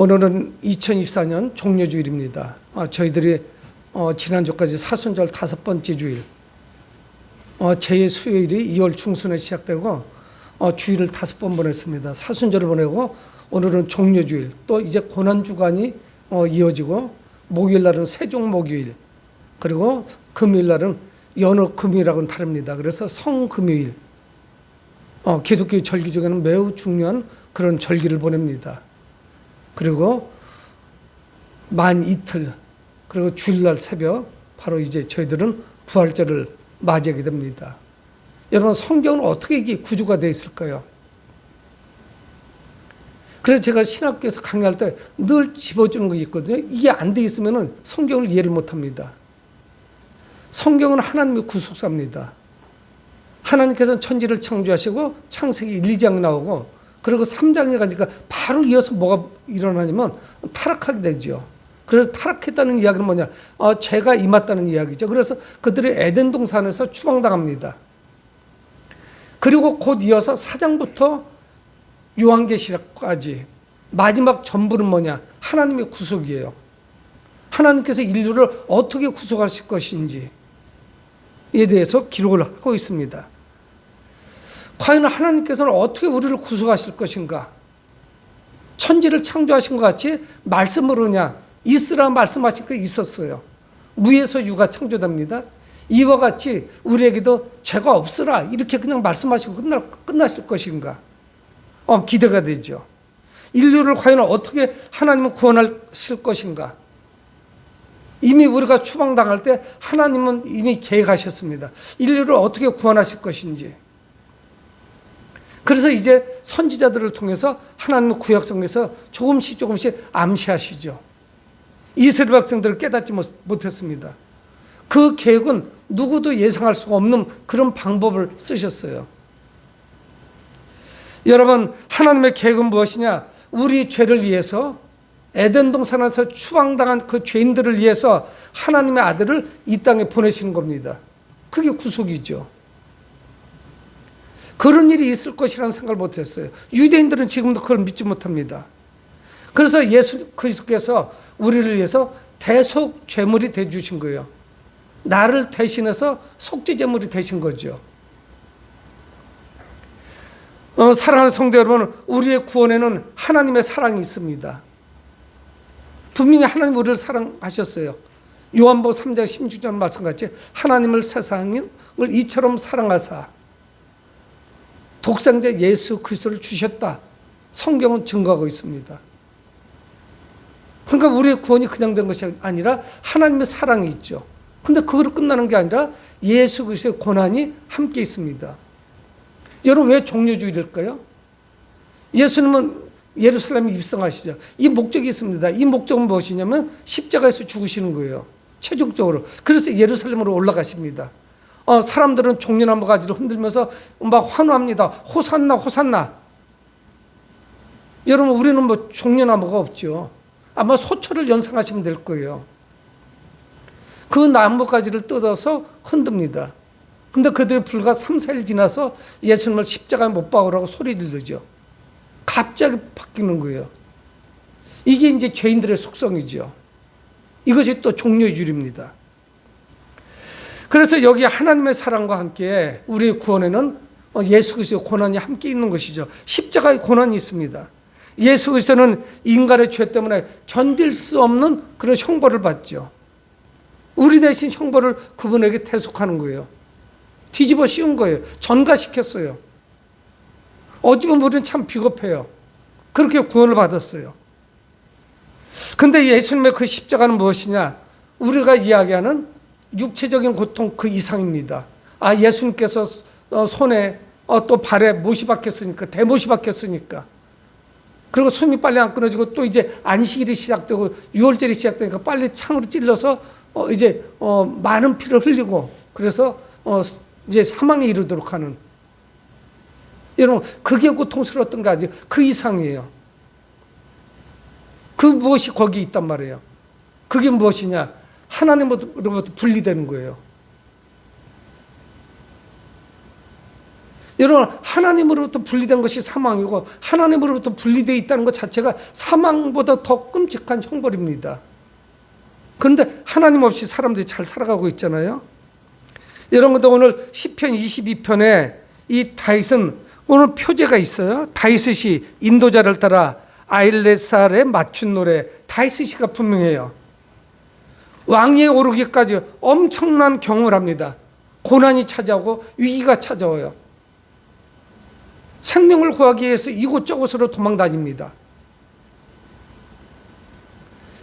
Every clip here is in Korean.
오늘은 2024년 종료주일입니다. 어, 저희들이 어, 지난주까지 사순절 다섯 번째 주일, 어, 제 수요일이 2월 중순에 시작되고 어, 주일을 다섯 번 보냈습니다. 사순절을 보내고 오늘은 종료주일, 또 이제 고난주간이 어, 이어지고 목요일 날은 세종 목요일, 그리고 금요일 날은 연어 금요일하고는 다릅니다. 그래서 성금요일, 어, 기독교 절기 중에는 매우 중요한 그런 절기를 보냅니다. 그리고 만 이틀 그리고 주일날 새벽 바로 이제 저희들은 부활절을 맞이하게 됩니다. 여러분 성경은 어떻게 이게 구조가 되어 있을까요? 그래서 제가 신학교에서 강의할 때 늘 집어주는 거 있거든요. 이게 안 돼 있으면 성경을 이해를 못합니다. 성경은 하나님의 구속사입니다. 하나님께서는 천지를 창조하시고 창세기 1, 2장 나오고 그리고 3장에 가니까 바로 이어서 뭐가 일어나냐면 타락하게 되죠. 그래서 타락했다는 이야기는 뭐냐? 어, 죄가 임했다는 이야기죠. 그래서 그들이 에덴 동산에서 추방당합니다. 그리고 곧 이어서 4장부터 요한계시까지 마지막 전부는 뭐냐? 하나님의 구속이에요. 하나님께서 인류를 어떻게 구속하실 것인지에 대해서 기록을 하고 있습니다. 과연 하나님께서는 어떻게 우리를 구속하실 것인가? 천지를 창조하신 것 같이 말씀으로냐? 있으라 말씀하신 거 있었어요. 무에서 유가 창조됩니다. 이와 같이 우리에게도 죄가 없으라 이렇게 그냥 말씀하시고 끝날, 끝나실 것인가? 어, 기대가 되죠. 인류를 과연 어떻게 하나님은 구원하실 것인가? 이미 우리가 추방당할 때 하나님은 이미 계획하셨습니다. 인류를 어떻게 구원하실 것인지. 그래서 이제 선지자들을 통해서 하나님 구약성에서 조금씩 조금씩 암시하시죠. 이스라엘 백성들을 깨닫지 못했습니다. 그 계획은 누구도 예상할 수가 없는 그런 방법을 쓰셨어요. 여러분, 하나님의 계획은 무엇이냐? 우리 죄를 위해서 에덴 동산에서 추방당한 그 죄인들을 위해서 하나님의 아들을 이 땅에 보내시는 겁니다. 그게 구속이죠. 그런 일이 있을 것이라는 생각을 못했어요. 유대인들은 지금도 그걸 믿지 못합니다. 그래서 예수 그리스도께서 우리를 위해서 대속 죄물이 돼 주신 거예요. 나를 대신해서 속죄 제물이 되신 거죠. 어, 사랑하는 성도 여러분, 우리의 구원에는 하나님의 사랑이 있습니다. 분명히 하나님 우리를 사랑하셨어요. 요한복 3장 16절 말씀같이 하나님을 세상을 이처럼 사랑하사 독생자 예수 그리스도를 주셨다. 성경은 증거하고 있습니다. 그러니까 우리의 구원이 그냥 된 것이 아니라 하나님의 사랑이 있죠. 근데 그거로 끝나는 게 아니라 예수 그리스도의 고난이 함께 있습니다. 여러분 왜 종료주일일까요? 예수님은 예루살렘에 입성하시죠. 이 목적이 있습니다. 이 목적은 무엇이냐면 십자가에서 죽으시는 거예요. 최종적으로. 그래서 예루살렘으로 올라가십니다. 어, 사람들은 종려나무 가지를 흔들면서 막 환호합니다. 호산나, 호산나. 여러분, 우리는 뭐 종려나무가 없죠. 아마 소초를 연상하시면 될 거예요. 그 나무 가지를 뜯어서 흔듭니다. 근데 그들이 불과 3, 4일 지나서 예수님을 십자가에 못 박으라고 소리 들르죠. 갑자기 바뀌는 거예요. 이게 이제 죄인들의 속성이죠. 이것이 또 종료의 줄입니다. 그래서 여기 하나님의 사랑과 함께 우리의 구원에는 예수 그리스도의 고난이 함께 있는 것이죠. 십자가의 고난이 있습니다. 예수 그리스도는 인간의 죄 때문에 견딜 수 없는 그런 형벌을 받죠. 우리 대신 형벌을 그분에게 대속하는 거예요. 뒤집어 씌운 거예요. 전가시켰어요. 어찌 보면 우리는 참 비겁해요. 그렇게 구원을 받았어요. 근데 예수님의 그 십자가는 무엇이냐? 우리가 이야기하는 육체적인 고통 그 이상입니다. 아, 예수님께서 어, 손에 어, 또 발에 못이 박혔으니까, 대못이 박혔으니까. 그리고 숨이 빨리 안 끊어지고 또 이제 안식일이 시작되고 유월절이 시작되니까 빨리 창으로 찔러서 어, 이제 많은 피를 흘리고 그래서 이제 사망에 이르도록 하는 여러분, 그게 고통스러웠던 거 아니에요? 그 이상이에요. 그 무엇이 거기 있단 말이에요. 그게 무엇이냐? 하나님으로부터 분리되는 거예요. 여러분 하나님으로부터 분리된 것이 사망이고 하나님으로부터 분리되어 있다는 것 자체가 사망보다 더 끔찍한 형벌입니다. 그런데 하나님 없이 사람들이 잘 살아가고 있잖아요. 여러분도 오늘 시편 22편에 이 다윗은 오늘 표제가 있어요. 다윗이 인도자를 따라 아일레살에 맞춘 노래 다윗이가 분명해요. 왕위에 오르기까지 엄청난 경험을 합니다. 고난이 찾아오고 위기가 찾아와요. 생명을 구하기 위해서 이곳저곳으로 도망 다닙니다.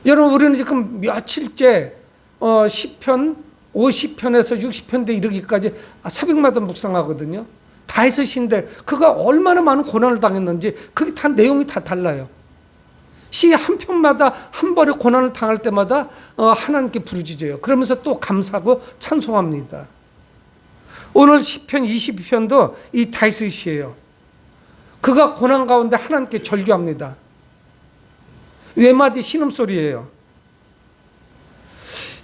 여러분 우리는 지금 며칠째 어, 10편, 50편에서 60편대 이르기까지 새벽마다 묵상하거든요. 다윗인데 그가 얼마나 많은 고난을 당했는지 그게 다 내용이 다 달라요. 시 한 편마다 한 번의 고난을 당할 때마다 어, 하나님께 부르짖어요. 그러면서 또 감사하고 찬송합니다. 오늘 시편 22편도 이 다윗의 시예요. 그가 고난 가운데 하나님께 절규합니다. 외마디 신음소리예요.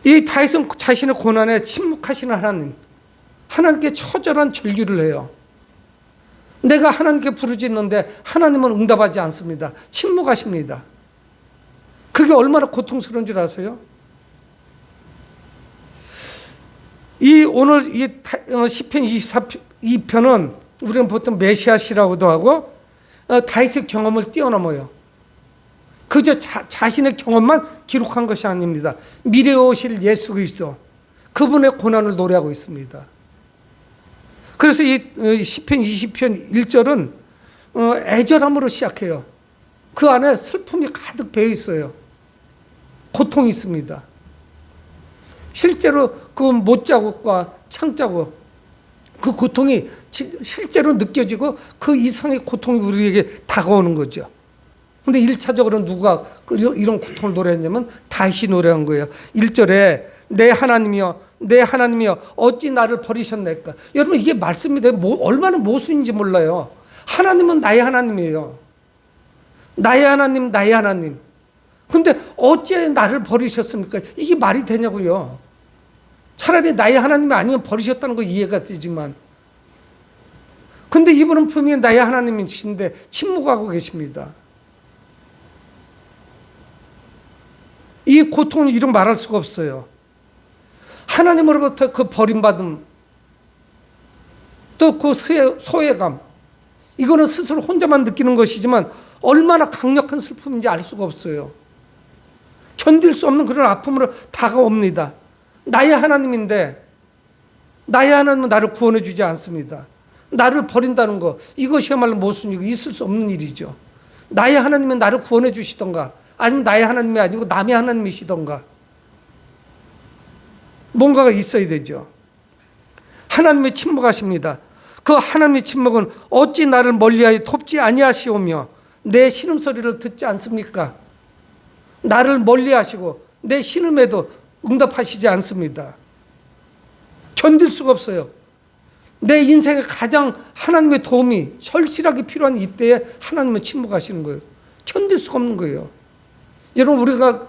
이 다윗은 자신의 고난에 침묵하시는 하나님, 하나님께 처절한 절규를 해요. 내가 하나님께 부르짖는데 하나님은 응답하지 않습니다. 침묵하십니다. 그게 얼마나 고통스러운 줄 아세요? 이 오늘 이 어, 시편 24편은 우리는 보통 메시아시라고도 하고 어, 다윗의 경험을 뛰어넘어요. 그저 자, 자신의 경험만 기록한 것이 아닙니다. 미래에 오실 예수 그리스도 그분의 고난을 노래하고 있습니다. 그래서 이 어, 시편 20편 1절은 어, 애절함으로 시작해요. 그 안에 슬픔이 가득 배어 있어요. 고통이 있습니다. 실제로 그 못 자국과 창 자국 그 고통이 실제로 느껴지고 그 이상의 고통이 우리에게 다가오는 거죠. 근데 1차적으로 누가 그 이런 고통을 노래했냐면 다시 노래한 거예요. 1절에 내 하나님이여 내 하나님이여 어찌 나를 버리셨나까? 여러분 이게 말씀이 뭐, 얼마나 모순인지 몰라요. 하나님은 나의 하나님이에요. 나의 하나님, 나의 하나님. 근데 어째 나를 버리셨습니까? 이게 말이 되냐고요. 차라리 나의 하나님이 아니면 버리셨다는 거 이해가 되지만. 근데 이분은 분명히 나의 하나님이신데 침묵하고 계십니다. 이 고통을 이름 말할 수가 없어요. 하나님으로부터 그 버림받음, 또 그 소외감, 이거는 스스로 혼자만 느끼는 것이지만 얼마나 강력한 슬픔인지 알 수가 없어요. 견딜 수 없는 그런 아픔으로 다가옵니다. 나의 하나님인데, 나의 하나님은 나를 구원해 주지 않습니다. 나를 버린다는 거, 이것이야말로 모순이고 있을 수 없는 일이죠. 나의 하나님은 나를 구원해 주시던가, 아니면 나의 하나님이 아니고 남의 하나님이시던가. 뭔가가 있어야 되죠. 하나님의 침묵하십니다. 그 하나님의 침묵은 어찌 나를 멀리하여 돕지 아니하시오며 내 신음소리를 듣지 않습니까? 나를 멀리 하시고 내 신음에도 응답하시지 않습니다. 견딜 수가 없어요. 내 인생에 가장 하나님의 도움이 절실하게 필요한 이때에 하나님은 침묵하시는 거예요. 견딜 수가 없는 거예요. 여러분 우리가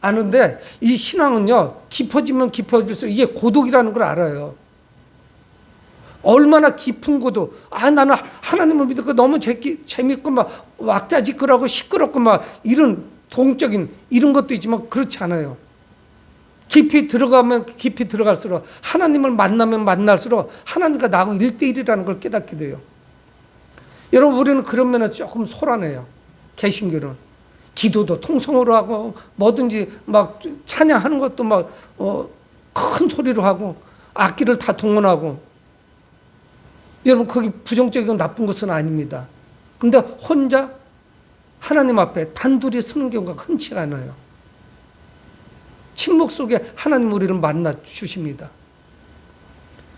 아는데 이 신앙은요 깊어지면 깊어질수록 이게 고독이라는 걸 알아요. 얼마나 깊은 고독. 아 나는 하나님을 믿고 너무 재밌고 막 왁자지껄하고 시끄럽고 막 이런 동적인 이런 것도 있지만 그렇지 않아요. 깊이 들어가면 깊이 들어갈수록 하나님을 만나면 만날수록 하나님과 나하고 일대일이라는 걸 깨닫게 돼요. 여러분 우리는 그런 면에서 조금 소란해요. 개신교는. 기도도 통성으로 하고 뭐든지 막 찬양하는 것도 막큰 어, 소리로 하고 악기를 다 동원하고 여러분 거기 부정적이고 나쁜 것은 아닙니다. 근데 혼자 하나님 앞에 단둘이 서는 경우가 흔치가 않아요. 침묵 속에 하나님 우리를 만나 주십니다.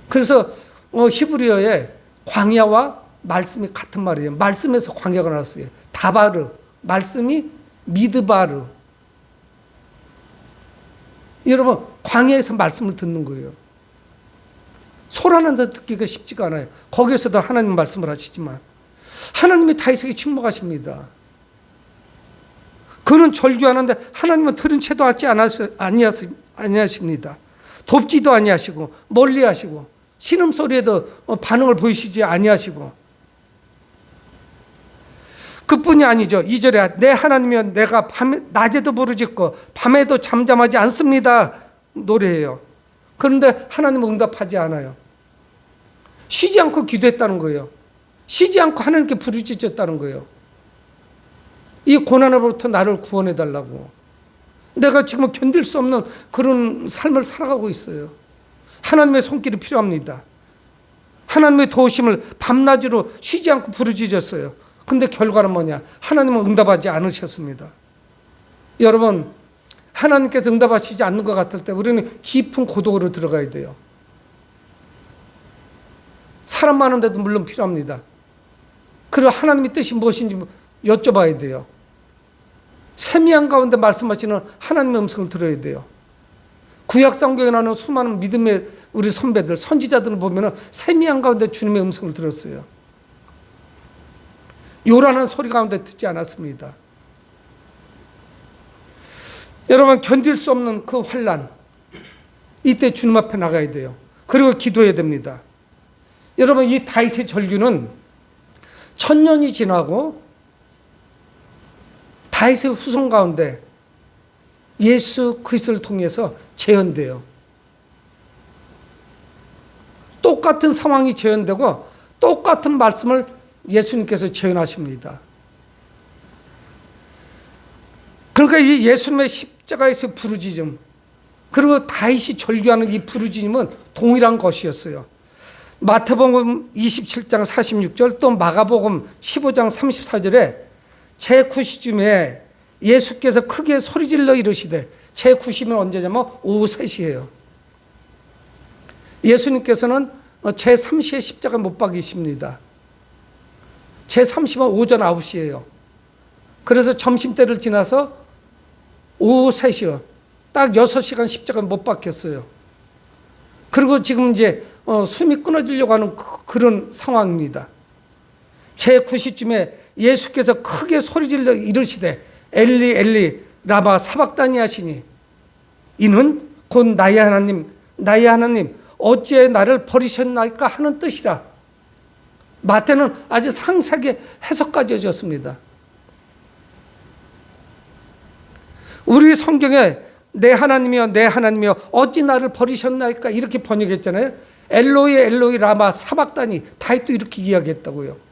그래서 어, 히브리어에 광야와 말씀이 같은 말이에요. 말씀에서 광야가 나왔어요. 다바르 말씀이 미드바르. 여러분, 광야에서 말씀을 듣는 거예요. 소란한 자 듣기가 쉽지가 않아요. 거기에서도 하나님 말씀을 하시지만 하나님이 다윗에게 침묵하십니다. 그는 절규하는데 하나님은 들은 채도 하지 아니하십니다. 돕지도 아니하시고 멀리하시고 신음 소리에도 어, 반응을 보이시지 아니하시고 그뿐이 아니죠. 2절에 내 하나님이여 내가 밤에 낮에도 부르짖고 밤에도 잠잠하지 않습니다. 노래해요. 그런데 하나님은 응답하지 않아요. 쉬지 않고 기도했다는 거예요. 쉬지 않고 하나님께 부르짖었다는 거예요. 이 고난으로부터 나를 구원해 달라고. 내가 지금 견딜 수 없는 그런 삶을 살아가고 있어요. 하나님의 손길이 필요합니다. 하나님의 도우심을 밤낮으로 쉬지 않고 부르짖었어요. 근데 결과는 뭐냐? 하나님은 응답하지 않으셨습니다. 여러분, 하나님께서 응답하시지 않는 것 같을 때 우리는 깊은 고독으로 들어가야 돼요. 사람 많은데도 물론 필요합니다. 그리고 하나님의 뜻이 무엇인지 여쭤봐야 돼요. 세미한 가운데 말씀하시는 하나님의 음성을 들어야 돼요. 구약 성경에 나오는 수많은 믿음의 우리 선배들, 선지자들을 보면은 세미한 가운데 주님의 음성을 들었어요. 요란한 소리 가운데 듣지 않았습니다. 여러분 견딜 수 없는 그 환란 이때 주님 앞에 나가야 돼요. 그리고 기도해야 됩니다. 여러분 이 다윗의 절규는 천년이 지나고 다윗의 후손 가운데 예수 그리스도를 통해서 재현돼요. 똑같은 상황이 재현되고 똑같은 말씀을 예수님께서 재현하십니다. 그러니까 이 예수님의 십자가에서 부르짖음 그리고 다윗이 절규하는 이 부르짖음은 동일한 것이었어요. 마태복음 27장 46절 또 마가복음 15장 34절에 제9시쯤에 예수께서 크게 소리질러 이르시되 제9시면 언제냐면 오후 3시예요. 예수님께서는 제3시에 십자가 못 박이십니다. 제30은 오전 9시예요. 그래서 점심때를 지나서 오후 3시요. 딱 6시간 십자가 못 박혔어요. 그리고 지금 이제 어, 숨이 끊어지려고 하는 그, 런 상황입니다. 제 9시쯤에 예수께서 크게 소리질러 이르시되 엘리 엘리 라바 사박다니 하시니 이는 곧 나의 하나님 나의 하나님 어찌 나를 버리셨나이까 하는 뜻이라. 마태는 아주 상세하게 해석까지 해줬습니다. 우리 성경에 내 하나님이여 내 하나님이여 어찌 나를 버리셨나이까 이렇게 번역했잖아요. 엘로이 엘로이 라마 사박다니 다윗도 이렇게 이야기했다고요.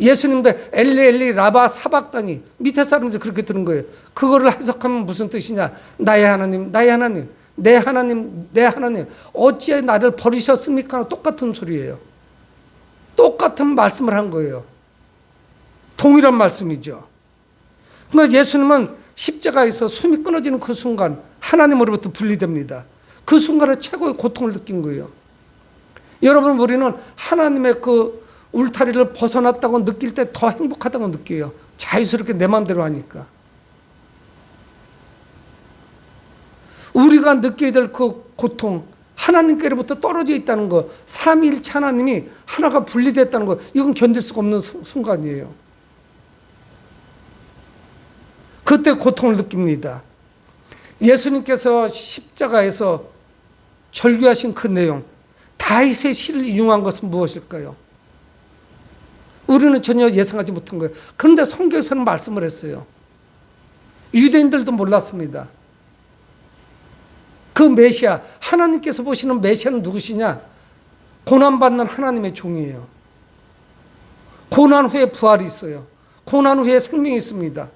예수님도 엘리 엘리 라바 사박다니 밑에 사람들 그렇게 들은 거예요. 그거를 해석하면 무슨 뜻이냐? 나의 하나님, 나의 하나님, 내 하나님, 내 하나님 어찌 나를 버리셨습니까? 똑같은 소리예요. 똑같은 말씀을 한 거예요. 동일한 말씀이죠. 그러니까 예수님은 십자가에서 숨이 끊어지는 그 순간 하나님으로부터 분리됩니다. 그 순간에 최고의 고통을 느낀 거예요. 여러분 우리는 하나님의 그 울타리를 벗어났다고 느낄 때 더 행복하다고 느껴요. 자유스럽게 내 마음대로 하니까. 우리가 느껴야 될 그 고통, 하나님께로부터 떨어져 있다는 거, 삼일체 하나님이 하나가 분리됐다는 거, 이건 견딜 수가 없는 순간이에요. 그때 고통을 느낍니다. 예수님께서 십자가에서 절규하신 그 내용, 다윗의 시를 인용한 것은 무엇일까요? 우리는 전혀 예상하지 못한 거예요. 그런데 성경에서는 말씀을 했어요. 유대인들도 몰랐습니다. 그 메시아, 하나님께서 보시는 메시아는 누구시냐? 고난받는 하나님의 종이에요. 고난 후에 부활이 있어요. 고난 후에 생명이 있습니다.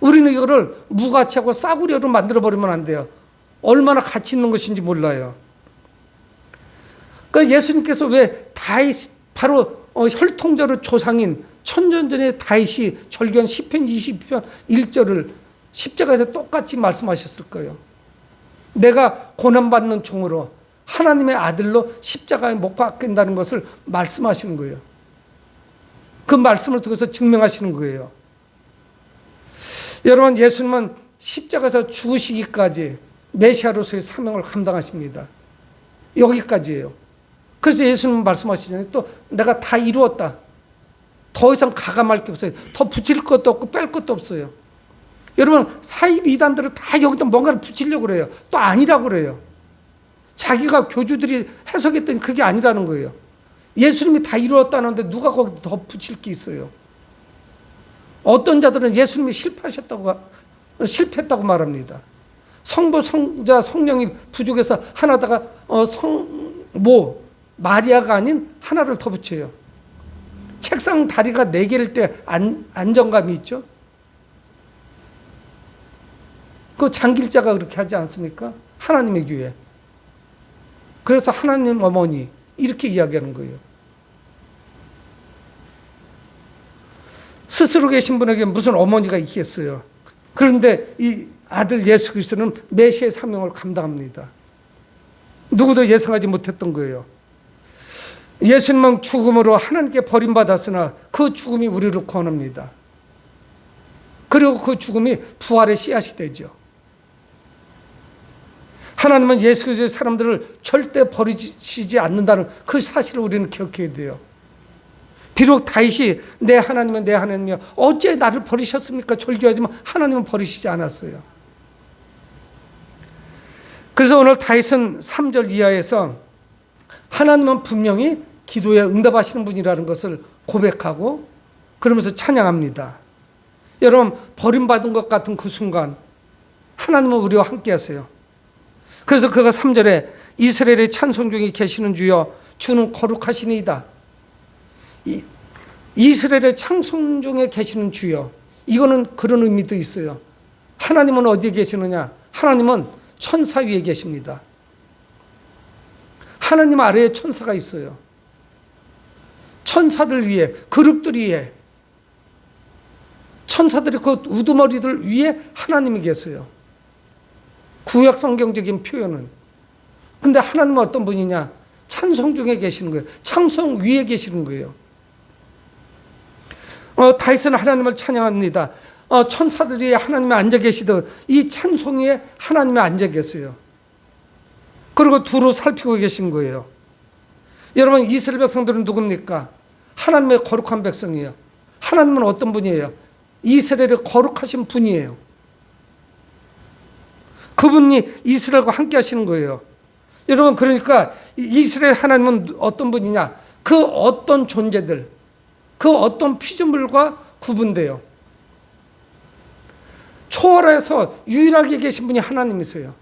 우리는 이거를 무가치하고 싸구려로 만들어버리면 안 돼요. 얼마나 가치 있는 것인지 몰라요. 그 예수님께서 왜 다윗 바로 어, 혈통자로 조상인 천년전에 다윗이 절규한 시편 20편 1절을 십자가에서 똑같이 말씀하셨을 거예요. 내가 고난받는 종으로 하나님의 아들로 십자가에 못 박힌다는 것을 말씀하시는 거예요. 그 말씀을 통해서 증명하시는 거예요. 여러분 예수님은 십자가에서 죽으시기까지 메시아로서의 사명을 감당하십니다. 여기까지예요. 그래서 예수님 말씀하시잖아요. 또 내가 다 이루었다. 더 이상 가감할 게 없어요. 더 붙일 것도 없고 뺄 것도 없어요. 여러분 사입 이단들은 다 여기다 뭔가를 붙이려고 그래요. 또 아니라고 그래요. 자기가 교주들이 해석했더니 그게 아니라는 거예요. 예수님이 다 이루었다는데 누가 거기 더 붙일 게 있어요. 어떤 자들은 예수님이 실패하셨다고 실패했다고 말합니다. 성부 성자 성령이 부족해서 하나다가 어, 성모 마리아가 아닌 하나를 더 붙여요. 책상 다리가 네 개일 때 안, 안정감이 있죠. 그 장길자가 그렇게 하지 않습니까? 하나님의 교회. 그래서 하나님 어머니 이렇게 이야기하는 거예요. 스스로 계신 분에게 무슨 어머니가 있겠어요. 그런데 이 아들 예수 그리스도는 메시의 사명을 감당합니다. 누구도 예상하지 못했던 거예요. 예수님은 죽음으로 하나님께 버림받았으나 그 죽음이 우리를 구원합니다. 그리고 그 죽음이 부활의 씨앗이 되죠. 하나님은 예수 그리스도의 사람들을 절대 버리시지 않는다는 그 사실을 우리는 기억해야 돼요. 비록 다윗이 내 하나님은 내 하나님이여 어째 나를 버리셨습니까? 절규하지만 하나님은 버리시지 않았어요. 그래서 오늘 다윗은 3절 이하에서 하나님은 분명히 기도에 응답하시는 분이라는 것을 고백하고 그러면서 찬양합니다. 여러분 버림받은 것 같은 그 순간 하나님은 우리와 함께 하세요. 그래서 그가 3절에 이스라엘의 찬송 중에 계시는 주여 주는 거룩하시니이다. 이, 이스라엘의 찬송 중에 계시는 주여 이거는 그런 의미도 있어요. 하나님은 어디에 계시느냐? 하나님은 천사 위에 계십니다. 하나님 아래에 천사가 있어요. 천사들 위에 그룹들 위에 천사들이 그 우두머리들 위에 하나님이 계세요. 구약 성경적인 표현은. 근데 하나님은 어떤 분이냐? 찬송 중에 계시는 거예요. 찬송 위에 계시는 거예요. 어, 다윗은 하나님을 찬양합니다. 어, 천사들이 하나님이 앉아 계시듯 이 찬송 위에 하나님이 앉아 계세요. 그리고 두루 살피고 계신 거예요. 여러분 이스라엘 백성들은 누굽니까? 하나님의 거룩한 백성이에요. 하나님은 어떤 분이에요? 이스라엘의 거룩하신 분이에요. 그분이 이스라엘과 함께 하시는 거예요. 여러분, 그러니까 이스라엘 하나님은 어떤 분이냐? 그 어떤 존재들, 그 어떤 피조물과 구분돼요. 초월해서 유일하게 계신 분이 하나님이세요.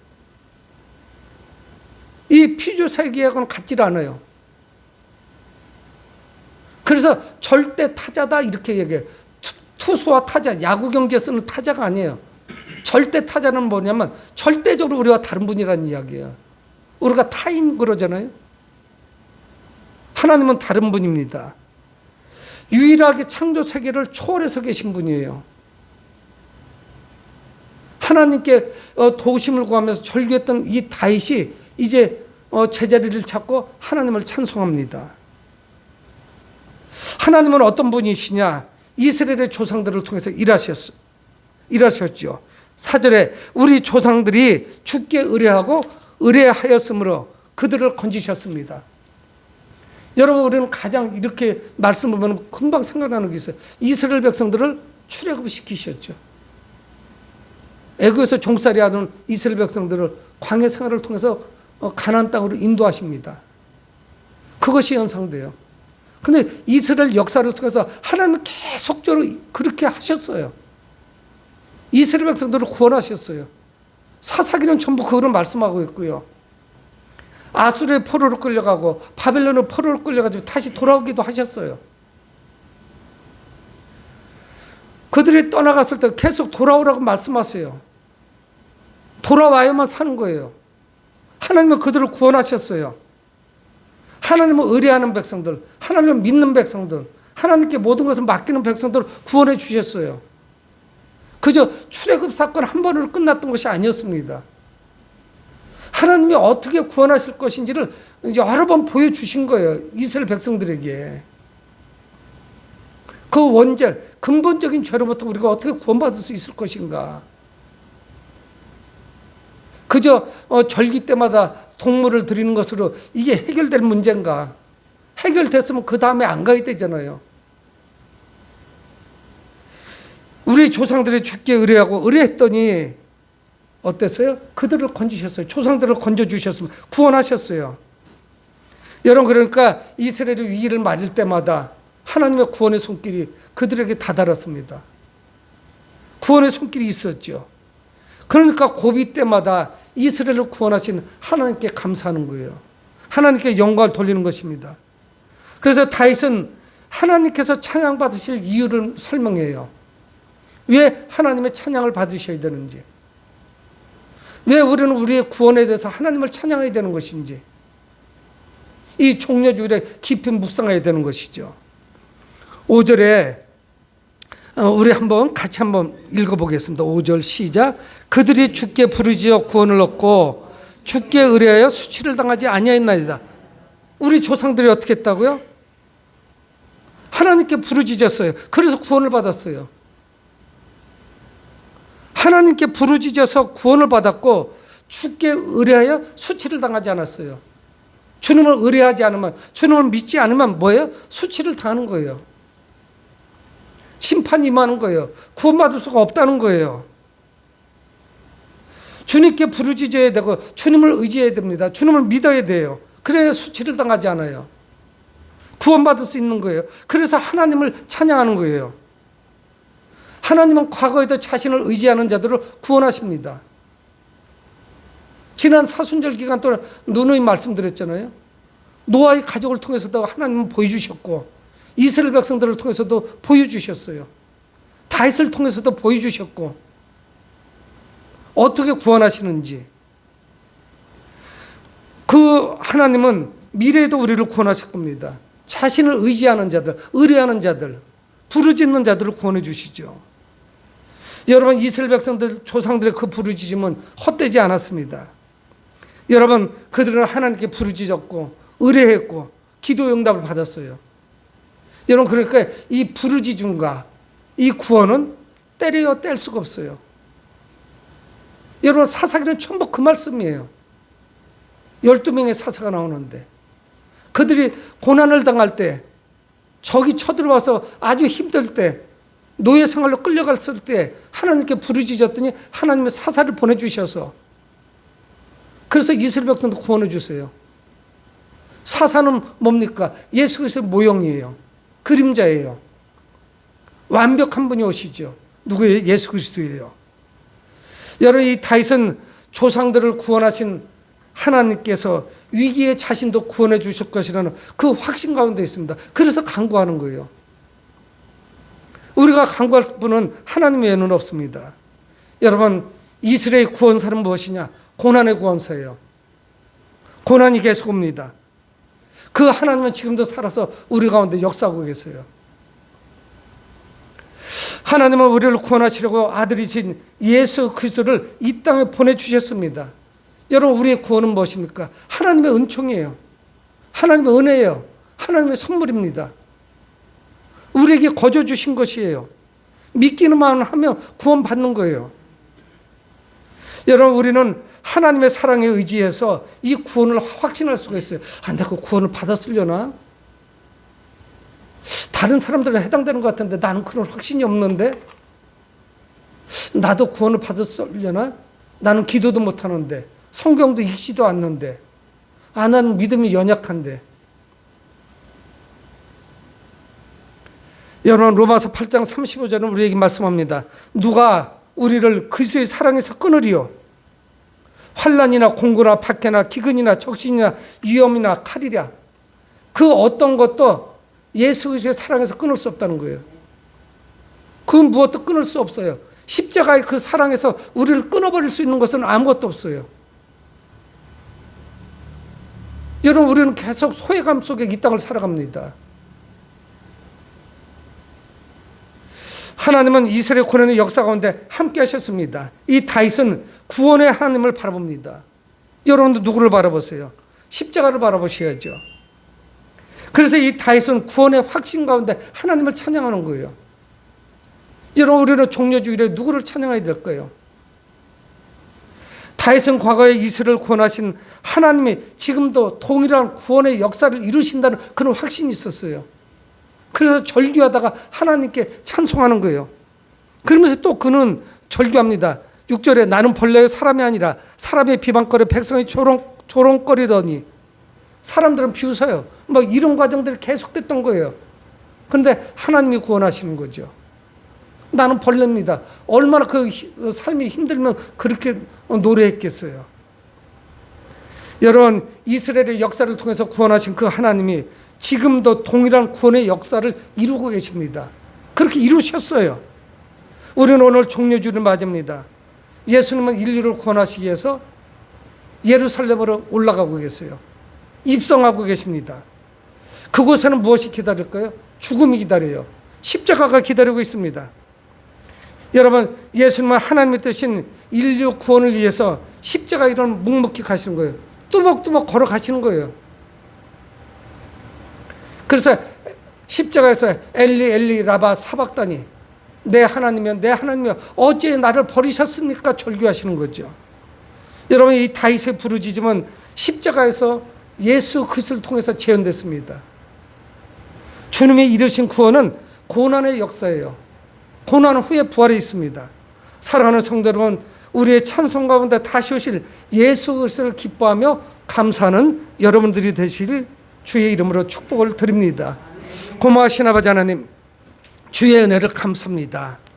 이 피조 세계하고는 같질 않아요. 그래서 절대 타자다 이렇게 얘기해요. 투수와 타자, 야구 경기에 쓰는 타자가 아니에요. 절대 타자는 뭐냐면 절대적으로 우리와 다른 분이라는 이야기예요. 우리가 타인 그러잖아요. 하나님은 다른 분입니다. 유일하게 창조 세계를 초월해서 계신 분이에요. 하나님께 어, 도우심을 구하면서 절규했던 이 다윗이 이제 어, 제자리를 찾고 하나님을 찬송합니다. 하나님은 어떤 분이시냐? 이스라엘의 조상들을 통해서 일하셨, 일하셨죠. 사절에 우리 조상들이 죽게 의뢰하고 의뢰하였으므로 그들을 건지셨습니다. 여러분 우리는 가장 이렇게 말씀 보면 금방 생각나는 게 있어요. 이스라엘 백성들을 출애굽 시키셨죠. 애굽에서 종살이 하던 이스라엘 백성들을 광야 생활을 통해서 어, 가나안 땅으로 인도하십니다. 그것이 연상돼요. 근데 이스라엘 역사를 통해서 하나님은 계속적으로 그렇게 하셨어요. 이스라엘 백성들을 구원하셨어요. 사사기는 전부 그거를 말씀하고 있고요. 아수르의 포로로 끌려가고 바벨론의 포로로 끌려가지고 다시 돌아오기도 하셨어요. 그들이 떠나갔을 때 계속 돌아오라고 말씀하세요. 돌아와야만 사는 거예요. 하나님은 그들을 구원하셨어요. 하나님을 의뢰하는 백성들, 하나님을 믿는 백성들, 하나님께 모든 것을 맡기는 백성들을 구원해 주셨어요. 그저 출애굽 사건 한 번으로 끝났던 것이 아니었습니다. 하나님이 어떻게 구원하실 것인지를 여러 번 보여주신 거예요. 이스라엘 백성들에게. 그 원죄, 근본적인 죄로부터 우리가 어떻게 구원받을 수 있을 것인가. 그저 어, 절기 때마다 동물을 드리는 것으로 이게 해결될 문제인가? 해결됐으면 그 다음에 안 가야 되잖아요. 우리 조상들이 죽게 의뢰하고 의뢰했더니 어땠어요? 그들을 건지셨어요. 조상들을 건져주셨습니다. 구원하셨어요. 여러분 그러니까 이스라엘이 위기를 맞을 때마다 하나님의 구원의 손길이 그들에게 다다랐습니다. 구원의 손길이 있었죠. 그러니까 고비 때마다 이스라엘을 구원하신 하나님께 감사하는 거예요. 하나님께 영광을 돌리는 것입니다. 그래서 다윗은 하나님께서 찬양 받으실 이유를 설명해요. 왜 하나님의 찬양을 받으셔야 되는지. 왜 우리는 우리의 구원에 대해서 하나님을 찬양해야 되는 것인지. 이 종려주일에 깊이 묵상해야 되는 것이죠. 5절에 어, 우리 한번 같이 한번 읽어보겠습니다. 5절 시작. 그들이 주께 부르짖어 구원을 얻고 주께 의뢰하여 수치를 당하지 아니하였나이다. 우리 조상들이 어떻게 했다고요? 하나님께 부르짖었어요. 그래서 구원을 받았어요. 하나님께 부르짖어서 구원을 받았고 주께 의뢰하여 수치를 당하지 않았어요. 주님을 의뢰하지 않으면 주님을 믿지 않으면 뭐예요? 수치를 당하는 거예요. 심판이 임하는 거예요. 구원받을 수가 없다는 거예요. 주님께 부르짖어야 되고 주님을 의지해야 됩니다. 주님을 믿어야 돼요. 그래야 수치를 당하지 않아요. 구원받을 수 있는 거예요. 그래서 하나님을 찬양하는 거예요. 하나님은 과거에도 자신을 의지하는 자들을 구원하십니다. 지난 사순절 기간 동안 누누이 말씀드렸잖아요. 노아의 가족을 통해서도 하나님은 보여주셨고 이스라엘 백성들을 통해서도 보여주셨어요. 다윗을 통해서도 보여주셨고 어떻게 구원하시는지 그 하나님은 미래에도 우리를 구원하실 겁니다. 자신을 의지하는 자들, 의뢰하는 자들, 부르짖는 자들을 구원해 주시죠. 여러분 이스라엘 백성들 조상들의 그 부르짖음은 헛되지 않았습니다. 여러분 그들은 하나님께 부르짖었고 의뢰했고 기도 응답을 받았어요. 여러분 그러니까 이 부르짖음과 이 구원은 때려야 뗄 수가 없어요. 여러분 사사기는 전부 그 말씀이에요. 12명의 사사가 나오는데 그들이 고난을 당할 때 적이 쳐들어와서 아주 힘들 때 노예 생활로 끌려갔을 때 하나님께 부르짖었더니 하나님의 사사를 보내주셔서 그래서 이스라엘 백성도 구원해 주세요. 사사는 뭡니까? 예수 그리스도의 모형이에요. 그림자예요. 완벽한 분이 오시죠. 누구예요? 예수 그리스도예요. 여러분 이 다윗은 조상들을 구원하신 하나님께서 위기에 자신도 구원해 주실 것이라는 그 확신 가운데 있습니다. 그래서 간구하는 거예요. 우리가 간구할 분은 하나님 외에는 없습니다. 여러분 이스라엘 구원사는 무엇이냐? 고난의 구원사예요. 고난이 계속 옵니다. 그 하나님은 지금도 살아서 우리 가운데 역사하고 계세요. 하나님은 우리를 구원하시려고 아들이신 예수 그리스도를 이 땅에 보내주셨습니다. 여러분 우리의 구원은 무엇입니까? 하나님의 은총이에요. 하나님의 은혜예요. 하나님의 선물입니다. 우리에게 거저 주신 것이에요. 믿기는만 하면 구원받는 거예요. 여러분 우리는 하나님의 사랑에 의지해서 이 구원을 확신할 수가 있어요. 아, 내가 그 구원을 받았으려나? 다른 사람들은 해당되는 것 같은데 나는 그런 확신이 없는데? 나도 구원을 받았으려나? 나는 기도도 못하는데, 성경도 읽지도 않는데, 아, 나는 믿음이 연약한데. 여러분, 로마서 8장 35절은 우리에게 말씀합니다. 누가 우리를 그리스도의 사랑에서 끊으리요? 환란이나 공고나 박해나 기근이나 적신이나 위험이나 칼이랴. 그 어떤 것도 예수 그리스도의 사랑에서 끊을 수 없다는 거예요. 그 무엇도 끊을 수 없어요. 십자가의 그 사랑에서 우리를 끊어버릴 수 있는 것은 아무것도 없어요. 여러분 우리는 계속 소외감 속에 이 땅을 살아갑니다. 하나님은 이스라엘 고난의 역사 가운데 함께 하셨습니다. 이 다윗은 구원의 하나님을 바라봅니다. 여러분도 누구를 바라보세요? 십자가를 바라보셔야죠. 그래서 이 다윗은 구원의 확신 가운데 하나님을 찬양하는 거예요. 여러분 우리는 종려주일에 누구를 찬양해야 될까요? 다윗은 과거에 이스라엘을 구원하신 하나님이 지금도 동일한 구원의 역사를 이루신다는 그런 확신이 있었어요. 그래서 절규하다가 하나님께 찬송하는 거예요. 그러면서 또 그는 절규합니다. 6절에 나는 벌레요 사람이 아니라 사람의 비방거리 백성이 조롱, 조롱거리더니 사람들은 비웃어요. 뭐 이런 과정들이 계속됐던 거예요. 그런데 하나님이 구원하시는 거죠. 나는 벌레입니다. 얼마나 그 히- 삶이 힘들면 그렇게 노래했겠어요. 여러분 이스라엘의 역사를 통해서 구원하신 그 하나님이 지금도 동일한 구원의 역사를 이루고 계십니다. 그렇게 이루셨어요. 우리는 오늘 종료주를 맞습니다. 예수님은 인류를 구원하시기 위해서 예루살렘으로 올라가고 계세요. 입성하고 계십니다. 그곳에는 무엇이 기다릴까요? 죽음이 기다려요. 십자가가 기다리고 있습니다. 여러분, 예수님은 하나님의 뜻인 인류 구원을 위해서 십자가 이런 묵묵히 가시는 거예요. 뚜벅뚜벅 걸어 가시는 거예요. 그래서 십자가에서 엘리 엘리 라바 사박다니 내 하나님이여 내 하나님이여 어째 나를 버리셨습니까? 절규하시는 거죠. 여러분 이 다윗의 부르짖음은 십자가에서 예수 그리스도를 통해서 재현됐습니다. 주님이 이루신 구원은 고난의 역사예요. 고난 후에 부활이 있습니다. 사랑하는 성도 여러분, 우리의 찬송 가운데 다시 오실 예수 그리스도를 기뻐하며 감사하는 여러분들이 되시길 주의 이름으로 축복을 드립니다. 고마우신 아버지 하나님, 주의 은혜를 감사합니다.